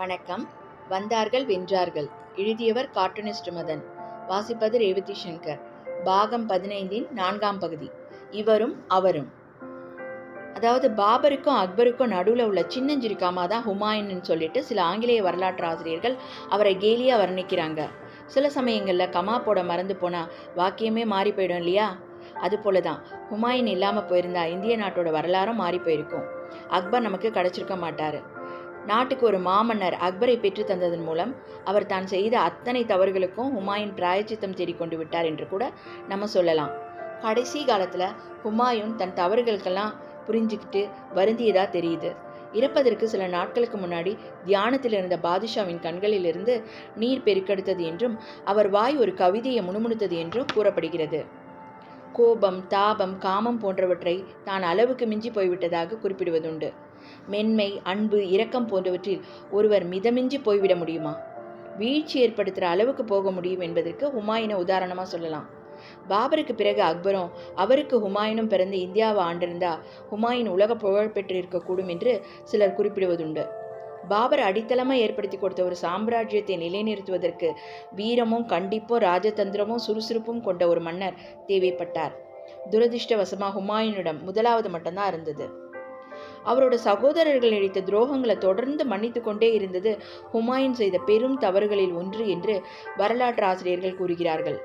வணக்கம். வந்தார்கள் வென்றார்கள். எழுதியவர் கார்ட்டூனிஸ்ட் மதன் வாசிப்பது ரேவதி சங்கர். பாகம் பதினைந்தின் நான்காம் பகுதி. இவரும் அவரும். அதாவது பாபருக்கும் அக்பருக்கும் நடுவில் உள்ள சின்னஞ்சிரிக்காமா தான் ஹுமாயூன்னு சொல்லிட்டு சில ஆங்கிலேய வரலாற்று ஆசிரியர்கள் அவரை கேலியாக வர்ணிக்கிறாங்க. சில சமயங்களில் கமா போட மறந்து போனால் வாக்கியமே மாறி போயிடும் இல்லையா? அது போல தான் ஹுமாயூன் இல்லாமல் போயிருந்தா இந்திய நாட்டோட வரலாறும் மாறி போயிருக்கும். அக்பர் நமக்கு கிடச்சிருக்க மாட்டார். நாட்டுக்கு ஒரு மாமன்னர் அக்பரை பெற்று தந்ததன் மூலம் அவர் தான் செய்த அத்தனை தவறுகளுக்கும் ஹுமாயூன் பிராயச்சித்தம் தேடிக்கொண்டு விட்டார் என்று கூட நம்ம சொல்லலாம். கடைசி காலத்தில் ஹுமாயூன் தன் தவறுகளுக்கெல்லாம் புரிஞ்சுக்கிட்டு வருந்தியதா தெரியுது. இறப்பதற்கு சில நாட்களுக்கு முன்னாடி தியானத்தில் இருந்த பாதுஷாவின் கண்களிலிருந்து நீர் பெருக்கெடுத்தது என்றும் அவர் வாய் ஒரு கவிதையை முணுமுணுத்தது என்றும் கூறப்படுகிறது. கோபம் தாபம் காமம் போன்றவற்றை தான் அளவுக்கு மிஞ்சி போய்விட்டதாக குறிப்பிடுவதுண்டு. மென்மை அன்பு இரக்கம் போன்றவற்றில் ஒருவர் மிதமிஞ்சி போய்விட முடியுமா? வீழ்ச்சி ஏற்படுத்துகிற அளவுக்கு போக முடியும் என்பதற்கு ஹுமாயினை உதாரணமாக சொல்லலாம். பாபருக்கு பிறகு அக்பரும் அவருக்கு ஹுமாயூனும் பிறந்து இந்தியாவை ஆண்டிருந்தா ஹுமாயூன் உலக புகழ் பெற்றிருக்கக்கூடும் என்று சிலர் குறிப்பிடுவதுண்டு. பாபர் அடித்தளமாக ஏற்படுத்தி கொடுத்த ஒரு சாம்ராஜ்யத்தை நிலைநிறுத்துவதற்கு வீரமும் கண்டிப்பும் ராஜதந்திரமும் சுறுசுறுப்பும் கொண்ட ஒரு மன்னர் தேவைப்பட்டார். துரதிருஷ்டவசமாக ஹுமாயூனிடம் முதலாவது மட்டும்தான் இருந்தது. அவரோட சகோதரர்கள் இழைத்த துரோகங்களை தொடர்ந்து மன்னித்து கொண்டே இருந்தது ஹுமாயூன் செய்த பெரும் தவறுகளில் ஒன்று என்று வரலாற்று ஆசிரியர்கள் கூறுகிறார்கள்.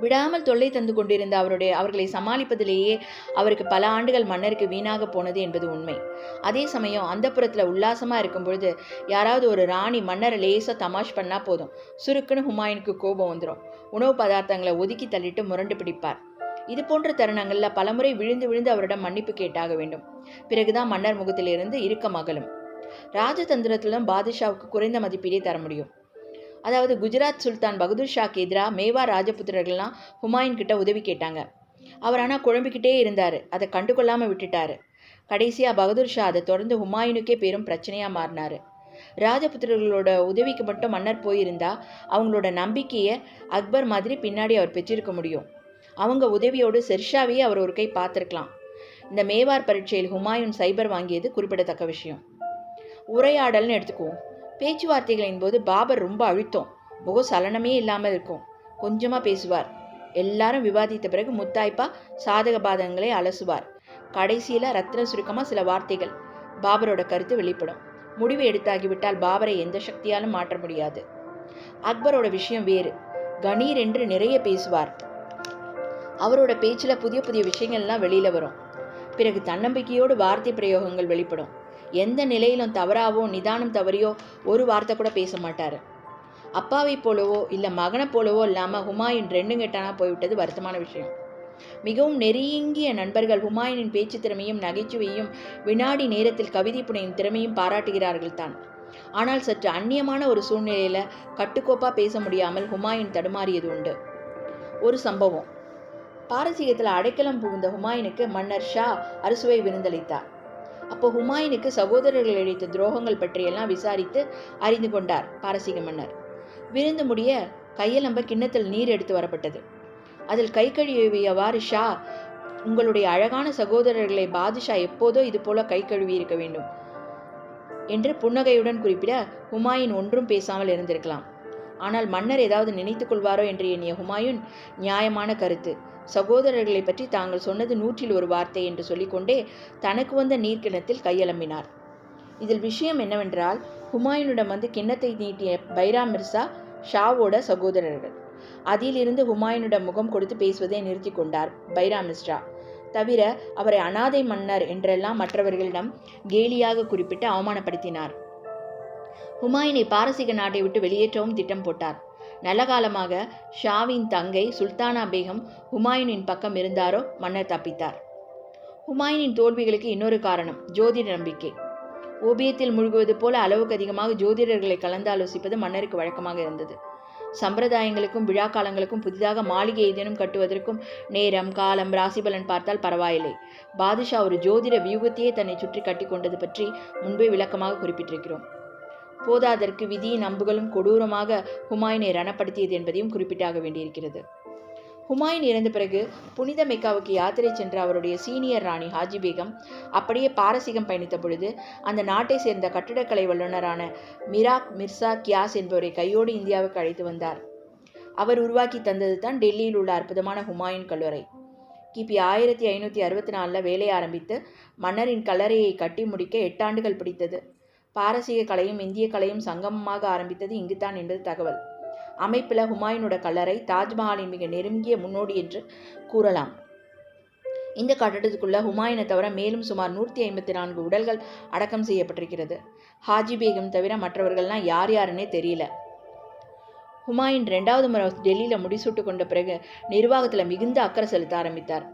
விடாமல் தொல்லை தந்து கொண்டிருந்த அவருடைய அவர்களை சமாளிப்பதிலேயே அவருக்கு பல ஆண்டுகள் மன்னருக்கு வீணாக போனது என்பது உண்மை. அதே சமயம் அந்த புறத்தில் உல்லாசமாக இருக்கும் பொழுது யாராவது ஒரு ராணி மன்னரை லேசாக தமாஷ் பண்ணால் போதும். சுருக்குன்னு ஹுமாயூனுக்கு கோபம் வந்துடும் உணவு பதார்த்தங்களை ஒதுக்கி தள்ளிட்டு முரண்டு பிடிப்பார். இது போன்ற தருணங்களில் பலமுறை விழுந்து விழுந்து அவரிடம் மன்னிப்பு கேட்டாக வேண்டும். பிறகுதான் மன்னர் முகத்திலிருந்து இறுக்கம் அகலும். ராஜதந்திரத்திலும் பாதுஷாவுக்கு குறைந்த மதிப்பீடே தர முடியும். அதாவது குஜராத் சுல்தான் பகதூர் ஷாக்கு எதிராக மேவா ராஜபுத்திரர்கள்லாம் ஹுமாயின் கிட்ட உதவி கேட்டாங்க. அவர் ஆனால் குழம்பிக்கிட்டே இருந்தார். அதை கண்டுகொள்ளாமல் விட்டுட்டாரு. கடைசியாக பகதூர் ஷா அதை தொடர்ந்து ஹுமாயூனுக்கே பெரும் பிரச்சனையாக மாறினார். ராஜபுத்திரர்களோட உதவிக்கு மட்டும் மன்னர் போயிருந்தா அவங்களோட நம்பிக்கையை அக்பர் மாதிரி பின்னாடி அவர் பெற்றிருக்க முடியும். அவங்க உதவியோடு செர்ஷாவையே அவர் ஒரு கை பார்த்துருக்கலாம். இந்த மேவார் பரீட்சையில் ஹுமாயூன் சைபர் வாங்கியது குறிப்பிடத்தக்க விஷயம். உரையாடல்னு எடுத்துக்குவோம். பேச்சுவார்த்தைகளின் போது பாபர் ரொம்ப அழுத்தம். முக சலனமே இல்லாமல் இருக்கும். கொஞ்சமாக பேசுவார். எல்லாரும் விவாதித்த பிறகு முத்தாய்ப்பா சாதக பாதகங்களை அலசுவார். கடைசியில் ரத்ன சுருக்கமாக சில வார்த்தைகள். பாபரோட கருத்து வெளிப்படும். முடிவு எடுத்தாகிவிட்டால் பாபரை எந்த சக்தியாலும் மாற்ற முடியாது. அக்பரோட விஷயம் வேறு. கணீர் என்று நிறைய பேசுவார். அவரோட பேச்சில் புதிய புதிய விஷயங்கள்லாம் வெளியில் வரும். பிறகு தன்னம்பிக்கையோடு வார்த்தை பிரயோகங்கள் வெளிப்படும். எந்த நிலையிலும் தவறாவோ நிதானம் தவறியோ ஒரு வார்த்தை கூட பேச மாட்டார். அப்பாவை போலவோ இல்லை மகனை போலவோ இல்லாமல் ஹுமாயூன் ரெண்டும் கெட்டானா போய்விட்டது வருத்தமான விஷயம். மிகவும் நெருங்கிய நண்பர்கள் ஹுமாயூனின் பேச்சு திறமையும் நகைச்சுவையும் வினாடி நேரத்தில் கவிதை புனையும் திறமையும் பாராட்டுகிறார்கள் தான். ஆனால் சற்று அந்நியமான ஒரு சூழ்நிலையில் கட்டுக்கோப்பாக பேச முடியாமல் ஹுமாயூன் தடுமாறியது உண்டு. ஒரு சம்பவம். பாரசீகத்தில் அடைக்கலம் புகுந்த ஹுமாயூனுக்கு மன்னர் ஷா அறுசுவை விருந்தளித்தார். அப்போ ஹுமாயூனுக்கு சகோதரர்கள் இழைத்த துரோகங்கள் பற்றியெல்லாம் விசாரித்து அறிந்து கொண்டார் பாரசீக மன்னர். விருந்து முடிய கையலம்ப கிண்ணத்தில் நீர் எடுத்து வரப்பட்டது. அதில் கை கழுவியவாறு ஷா உங்களுடைய அழகான சகோதரர்களை பாதுஷா எப்போதோ இது போல கை கழுவி இருக்க வேண்டும் என்று புன்னகையுடன் குறிப்பிட ஹுமாயூன் ஒன்றும் பேசாமல் இருந்திருக்கலாம். ஆனால் மன்னர் ஏதாவது நினைத்துக் கொள்வாரோ என்று எண்ணிய ஹுமாயூன் நியாயமான கருத்து. சகோதரர்களை பற்றி தாங்கள் சொன்னது நூற்றில் ஒரு வார்த்தை என்று சொல்லிக்கொண்டே தனக்கு வந்த நீர்க்கிணத்தில் கையலம்பினார். இதில் விஷயம் என்னவென்றால் ஹுமாயூனிடம் வந்து கிண்ணத்தை நீட்டிய பைரா மிர்சா ஷாவோட சகோதரர்கள். அதிலிருந்து ஹுமாயூனிடம் முகம் கொடுத்து பேசுவதை நிறுத்தி கொண்டார் பைரா மிஸ்ரா தவிர அவரை அனாதை மன்னர் என்றெல்லாம் மற்றவர்களிடம் கேலியாக குறிப்பிட்டு அவமானப்படுத்தினார். ஹுமாயூனை பாரசீக நாட்டை விட்டு வெளியேற்றவும் திட்டம் போட்டார். நல்ல காலமாக ஷாவின் தங்கை சுல்தானா பேகம் ஹுமாயூனின் பக்கம் இருந்தாரோ மன்னர் தப்பித்தார். ஹுமாயூனின் தோல்விகளுக்கு இன்னொரு காரணம் ஜோதிட நம்பிக்கை. ஓபியத்தில் முழுகுவது போல அளவுக்கு அதிகமாக ஜோதிடர்களை கலந்தாலோசிப்பது மன்னருக்கு வழக்கமாக இருந்தது. சம்பிரதாயங்களுக்கும் விழா காலங்களுக்கும் புதிதாக மாளிகை ஏதேனும் கட்டுவதற்கும் நேரம் காலம் ராசிபலன் பார்த்தால் பரவாயில்லை. பாதுஷா ஒரு ஜோதிட வியூகத்தையே தன்னை சுற்றி கட்டி கொண்டது பற்றி முன்பே விளக்கமாக குறிப்பிட்டிருக்கிறோம். போதாதற்கு விதியின் அம்புகளும் கொடூரமாக ஹுமாயூனை ரணப்படுத்தியது என்பதையும் குறிப்பிட்டாக வேண்டியிருக்கிறது. ஹுமாயூன் இறந்த பிறகு புனித மெக்காவுக்கு யாத்திரை சென்ற அவருடைய சீனியர் ராணி ஹாஜி பேகம் அப்படியே பாரசீகம் பயணித்த பொழுது அந்த நாட்டை சேர்ந்த கட்டிடக்கலை வல்லுநரான மிராக் மிர்சா கியாஸ் என்பவரை கையோடு இந்தியாவுக்கு அழைத்து வந்தார். அவர் உருவாக்கி தந்தது தான் டெல்லியில் உள்ள அற்புதமான ஹுமாயூன் கல்லறை. கிபி ஆயிரத்தி ஐநூற்றி அறுபத்தி நாலில் வேலை ஆரம்பித்து மன்னரின் கல்லறையை கட்டி முடிக்க எட்டாண்டுகள் பிடித்தது. பாரசீக கலையும் இந்திய கலையும் சங்கமமாக ஆரம்பித்தது இங்குதான் என்பது தகவல். அமைப்பில் ஹுமாயூனோட கல்லறை தாஜ்மஹாலின் மிக நெருங்கிய முன்னோடி என்று கூறலாம். இந்த கட்டடத்துக்குள்ள ஹுமாயூனை தவிர மேலும் சுமார் நூற்றி ஐம்பத்தி நான்கு உடல்கள் அடக்கம் செய்யப்பட்டிருக்கிறது. ஹாஜி பேகம் தவிர மற்றவர்கள்லாம் யார் யாருன்னே தெரியல. ஹுமாயூன் ரெண்டாவது முறை டெல்லியில் முடிசூட்டு கொண்ட பிறகு நிர்வாகத்தில் மிகுந்த அக்கறை செலுத்த ஆரம்பித்தார்.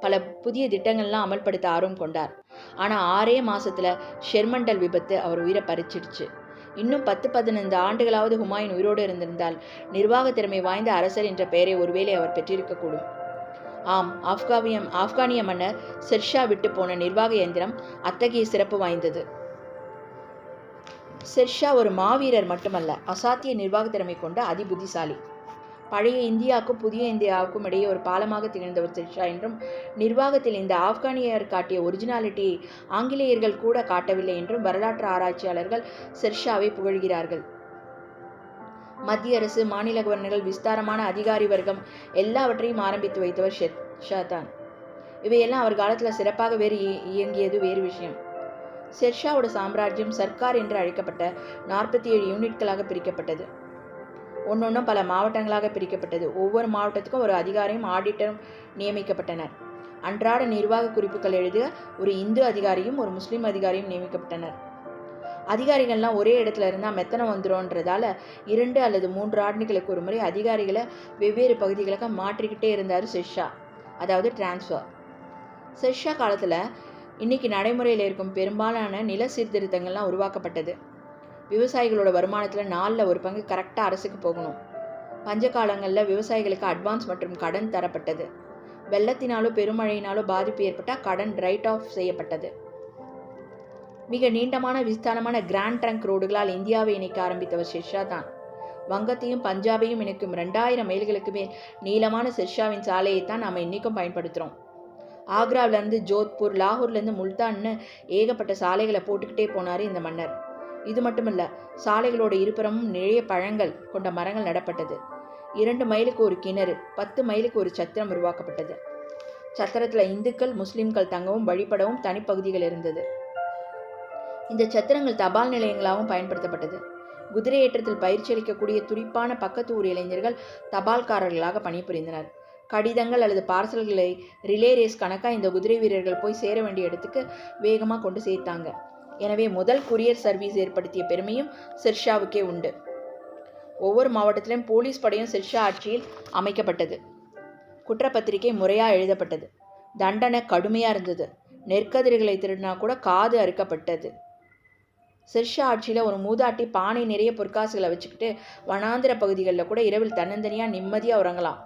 பல புதிய திட்டங்கள்லாம் அமல்படுத்த ஆர்வம் கொண்டார். ஆனால் ஆறே மாசத்துல ஷெர்மண்டல் விபத்து அவர் உயிரை பறிச்சிடுச்சு. இன்னும் பத்து பதினைந்து ஆண்டுகளாவது ஹுமாயூன் உயிரோடு இருந்திருந்தால் நிர்வாக திறமை வாய்ந்த அரசர் என்ற பெயரை ஒருவேளை அவர் பெற்றிருக்கக்கூடும். ஆம் ஆப்கானியம் ஆப்கானிய மன்னர் செர்ஷா விட்டு போன நிர்வாக இயந்திரம் அத்தகைய சிறப்பு வாய்ந்தது. செர்ஷா ஒரு மாவீரர் மட்டுமல்ல அசாத்திய நிர்வாக திறமை கொண்ட அதிபுத்திசாலி. பழைய இந்தியாவுக்கும் புதிய இந்தியாவுக்கும் இடையே ஒரு பாலமாக திகழ்ந்தவர் செர்ஷா என்றும் நிர்வாகத்தில் இந்த ஆப்கானியர் காட்டிய ஒரிஜினாலிட்டியை ஆங்கிலேயர்கள் கூட காட்டவில்லை என்றும் வரலாற்று ஆராய்ச்சியாளர்கள் செர்ஷாவை புகழ்கிறார்கள். மத்திய அரசு மாநில கவர்னர்கள் விஸ்தாரமான அதிகாரி வர்க்கம் எல்லாவற்றையும் ஆரம்பித்து வைத்தவர் ஷெர்ஷா தான் இவையெல்லாம் அவர் காலத்தில் சிறப்பாக வேறு இயங்கியது வேறு விஷயம். ஷெர்ஷாவோட சாம்ராஜ்யம் சர்க்கார் என்று அழைக்கப்பட்ட நாற்பத்தி ஏழு யூனிட்களாக பிரிக்கப்பட்டது. ஒன்னொன்றும் பல மாவட்டங்களாக பிரிக்கப்பட்டது. ஒவ்வொரு மாவட்டத்துக்கும் ஒரு அதிகாரியும் ஆடிட்டரும் நியமிக்கப்பட்டனர். அன்றாட நிர்வாக குறிப்புகள் எழுத ஒரு இந்து அதிகாரியும் ஒரு முஸ்லீம் அதிகாரியும் நியமிக்கப்பட்டனர். அதிகாரிகள்லாம் ஒரே இடத்துல இருந்தால் மெத்தனை வந்துடும்ன்றதால இரண்டு அல்லது மூன்று ஆண்டுகளுக்கு ஒரு முறை அதிகாரிகளை வெவ்வேறு பகுதிகளுக்கு மாற்றிக்கிட்டே இருந்தார் ஷெர்ஷா அதாவது டிரான்ஸ்ஃபர். ஷெர்ஷா காலத்தில் இன்னைக்கு நடைமுறையில் இருக்கும் பெரும்பாலான நில சீர்திருத்தங்கள்லாம் உருவாக்கப்பட்டது. விவசாயிகளோட வருமானத்தில் நாலில் ஒரு பங்கு கரெக்டாக அரசுக்கு போகணும். பஞ்ச காலங்களில் விவசாயிகளுக்கு அட்வான்ஸ் மற்றும் கடன் தரப்பட்டது. வெள்ளத்தினாலோ பெருமழையினாலோ பாதிப்பு ஏற்பட்டால் கடன் ரைட் ஆஃப் செய்யப்பட்டது. மிக நீண்டமான விஸ்தாரமான கிராண்ட் ட்ரங்க் ரோடுகளால் இந்தியாவை இணைக்க ஆரம்பித்தவர் ஷெர்ஷா தான். வங்கத்தையும் பஞ்சாபையும் இணைக்கும் ரெண்டாயிரம் மைல்களுக்கு மேல் நீளமான ஷெர்ஷாவின் சாலையை தான் நாம் இன்றைக்கும் பயன்படுத்துகிறோம் ஆக்ராவிலேருந்து ஜோத்பூர் லாகூர்லேருந்து முல்தான்னு ஏகப்பட்ட சாலைகளை போட்டுக்கிட்டே போனார் இந்த மன்னர். இது மட்டுமல்ல சாலைகளோட இருபுறமும் நிறைய பழங்கள் கொண்ட மரங்கள் நடப்பட்டது. இரண்டு மைலுக்கு ஒரு கிணறு பத்து மைலுக்கு ஒரு சத்திரம் உருவாக்கப்பட்டது. சத்திரத்தில் இந்துக்கள் முஸ்லிம்கள் தங்கவும் வழிபடவும் தனிப்பகுதிகள் இருந்தது. இந்த சத்திரங்கள் தபால் நிலையங்களாகவும் பயன்படுத்தப்பட்டது. குதிரை ஏற்றத்தில் பயிற்சி அளிக்கக்கூடிய துடிப்பான பக்கத்து ஊர் இளைஞர்கள் தபால்காரர்களாக பணிபுரிந்தனர். கடிதங்கள் அல்லது பார்சல்களை ரிலே ரேஸ் கணக்காக இந்த குதிரை வீரர்கள் போய் சேர வேண்டிய இடத்துக்கு வேகமாக கொண்டு சேர்த்தாங்க. எனவே முதல் குரியர் சர்வீஸ் ஏற்படுத்திய பெருமையும் சிர்ஷாவுக்கே உண்டு. ஒவ்வொரு மாவட்டத்திலும் போலீஸ் படையும் சிர்ஷா ஆட்சியில் அமைக்கப்பட்டது. குற்றப்பத்திரிகை முறையாக எழுதப்பட்டது. தண்டனை கடுமையாக இருந்தது. நெற்கதிர்களை திருடினா கூட காது அறுக்கப்பட்டது. சிர்ஷா ஆட்சியில் ஒரு மூதாட்டி பானை நிறைய பொற்காசுகளை வச்சுக்கிட்டு வனாந்திர பகுதிகளில் கூட இரவில் தன்னந்தனியாக நிம்மதியாக உறங்கலாம்.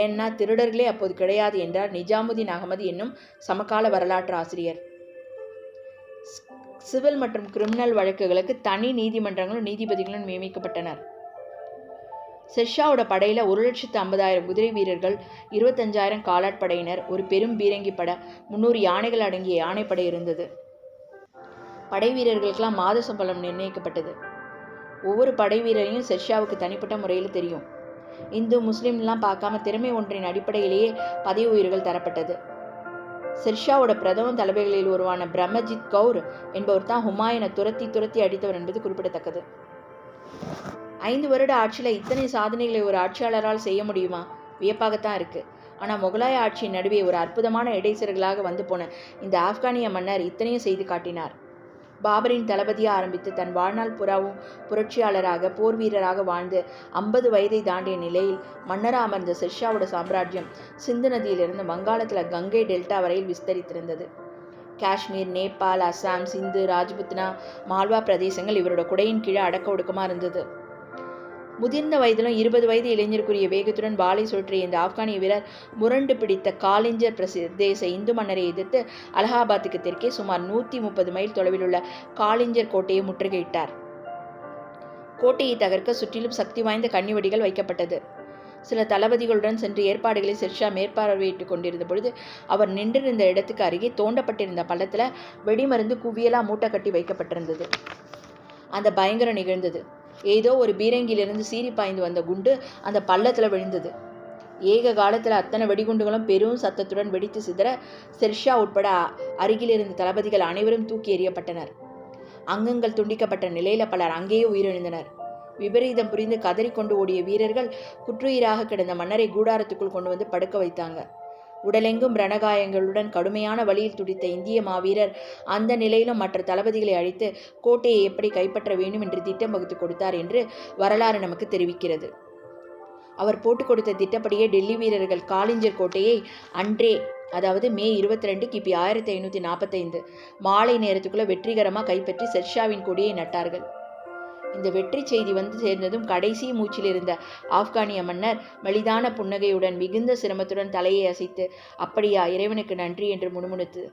ஏன்னா திருடர்களே அப்போது கிடையாது என்றார் நிஜாமுதீன் அகமது என்னும் சமகால வரலாற்று ஆசிரியர். சிவில் மற்றும் கிரிமினல் வழக்குகளுக்கு தனி நீதிமன்றங்களும் நீதிபதிகளும் நியமிக்கப்பட்டனர். செர்ஷாவோட படையில் ஒரு லட்சத்து ஐம்பதாயிரம் குதிரை வீரர்கள் இருபத்தஞ்சாயிரம் காலாட்படையினர் ஒரு பெரும் பீரங்கி பட முன்னூறு யானைகள் அடங்கிய யானைப்படை இருந்தது. படை வீரர்களுக்கெல்லாம் மாத சம்பளம் நிர்ணயிக்கப்பட்டது. ஒவ்வொரு படை வீரரையும் செர்ஷாவுக்கு தனிப்பட்ட முறையில் தெரியும். இந்து முஸ்லீம்லாம் பார்க்காம திறமை ஒன்றின் அடிப்படையிலேயே பதவி உயிர்கள் தரப்பட்டது. சிர்ஷாவோட பிரதம தலைவர்களில் ஒருவான பிரம்மஜித் கவுர் என்பவர் தான் ஹுமாயூனை துரத்தி துரத்தி அடித்தவர் என்பது குறிப்பிடத்தக்கது. ஐந்து வருட ஆட்சியில் இத்தனை சாதனைகளை ஒரு ஆட்சியாளரால் செய்ய முடியுமா? வியப்பாகத்தான் இருக்கு. ஆனால் முகலாய ஆட்சியின் நடுவே ஒரு அற்புதமான இடைச்சர்களாக வந்து போன இந்த ஆப்கானிய மன்னர் இத்தனையும் செய்து காட்டினார். பாபரின் தளபதியாக ஆரம்பித்து தன் வாழ்நாள் புறாவும் புரட்சியாளராக போர் வீரராக வாழ்ந்து ஐம்பது வயதை தாண்டிய நிலையில் மன்னராக அமர்ந்த ஷெர்ஷாவோட சாம்ராஜ்யம் சிந்து நதியிலிருந்து வங்காளத்தில் கங்கை டெல்டா வரையில் விஸ்தரித்திருந்தது. காஷ்மீர் நேபாள் அஸ்ஸாம் சிந்து ராஜ்புத்னா மால்வா பிரதேசங்கள் இவரோட குடையின் கீழே அடக்க ஒடுக்கமாக இருந்தது. முதிர்ந்த வயதிலும் இருபது வயது இளைஞருக்குரிய வேகத்துடன் வாளை சுற்றிய இந்த ஆப்கானிய வீரர் முரண்டு பிடித்த காலிஞ்சர் பிரதேச இந்து மன்னரை எதிர்த்து அலகாபாத்துக்கு தெற்கே சுமார் நூற்றி முப்பது மைல் தொலைவில் உள்ள காலிஞ்சர் கோட்டையை முற்றுகையிட்டார். கோட்டையை தகர்க்க சுற்றிலும் சக்தி வாய்ந்த கன்னிவெடிகள் வைக்கப்பட்டது. சில தளபதிகளுடன் சென்று ஏற்பாடுகளை ஷெர்ஷா மேற்பார்வையிட்டுக் கொண்டிருந்த பொழுது அவர் நின்றிருந்த இடத்துக்கு அருகே தோண்டப்பட்டிருந்த பள்ளத்தில் வெடிமருந்து குவியலா மூட்டை கட்டி வைக்கப்பட்டிருந்தது. அந்த பயங்கரம் நிகழ்ந்தது. ஏதோ ஒரு பீரங்கியிலிருந்து சீறி பாய்ந்து வந்த குண்டு அந்த பள்ளத்தில் விழுந்தது. ஏக காலத்தில் அத்தனை வெடிகுண்டுகளும் பெரும் சத்தத்துடன் வெடித்து சிதற செர்ஷா உட்பட அருகில் இருந்த தளபதிகள் அனைவரும் தூக்கி எறியப்பட்டனர். அங்கங்கள் துண்டிக்கப்பட்ட நிலையில் பலர் அங்கேயே உயிரிழந்தனர். விபரீதம் புரிந்து கதறிக்கொண்டு ஓடிய வீரர்கள் குற்றுயிராக கிடந்த மன்னரை கூடாரத்துக்குள் கொண்டு வந்து படுக்க வைத்தாங்க. உடலெங்கும் ரணகாயங்களுடன் கடுமையான வழியில் துடித்த இந்திய மாவீரர் அந்த நிலையிலும் மற்ற தளபதிகளை அழைத்து கோட்டையை எப்படி கைப்பற்ற வேண்டும் என்று திட்டம் வகுத்து கொடுத்தார் என்று வரலாறு நமக்கு தெரிவிக்கிறது. அவர் போட்டுக் கொடுத்த திட்டப்படியே டெல்லி வீரர்கள் காலிஞ்சர் கோட்டையை அன்றே அதாவது மே இருபத்தி ரெண்டு கிபி ஆயிரத்தி ஐநூற்றி நாற்பத்தைந்து மாலை நேரத்துக்குள்ளே வெற்றிகரமாக கைப்பற்றி செர்ஷாவின் கொடியை நட்டார்கள். இந்த வெற்றி செய்தி வந்து சேர்ந்ததும் கடைசி மூச்சில் இருந்த ஆப்கானிய மன்னர் மலிதான புன்னகையுடன் மிகுந்த சிரமத்துடன் தலையை அசைத்து அப்படியா இறைவனுக்கு நன்றி என்று முணுமுணுத்து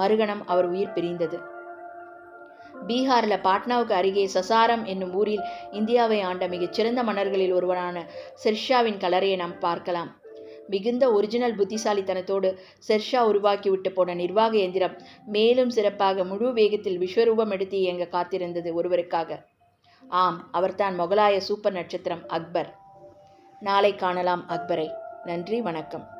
மறுகணம் அவர் உயிர் பிரிந்தது. பீகாரில் பாட்னாவுக்கு அருகே சசாரம் என்னும் ஊரில் இந்தியாவை ஆண்ட மிகச்சிறந்த மன்னர்களில் ஒருவரான செர்ஷாவின் கலரையை நாம் பார்க்கலாம். மிகுந்த ஒரிஜினல் புத்திசாலித்தனத்தோடு செர்ஷா உருவாக்கிவிட்டு போன நிர்வாக எந்திரம் மேலும் சிறப்பாக முழு வேகத்தில் விஸ்வரூபம் எடுத்து இயங்க காத்திருந்தது ஒருவருக்காக. ஆம் அவர்தான் மொகலாய சூப்பர் நட்சத்திரம் அக்பர். நாளை காணலாம் அக்பரை. நன்றி வணக்கம்.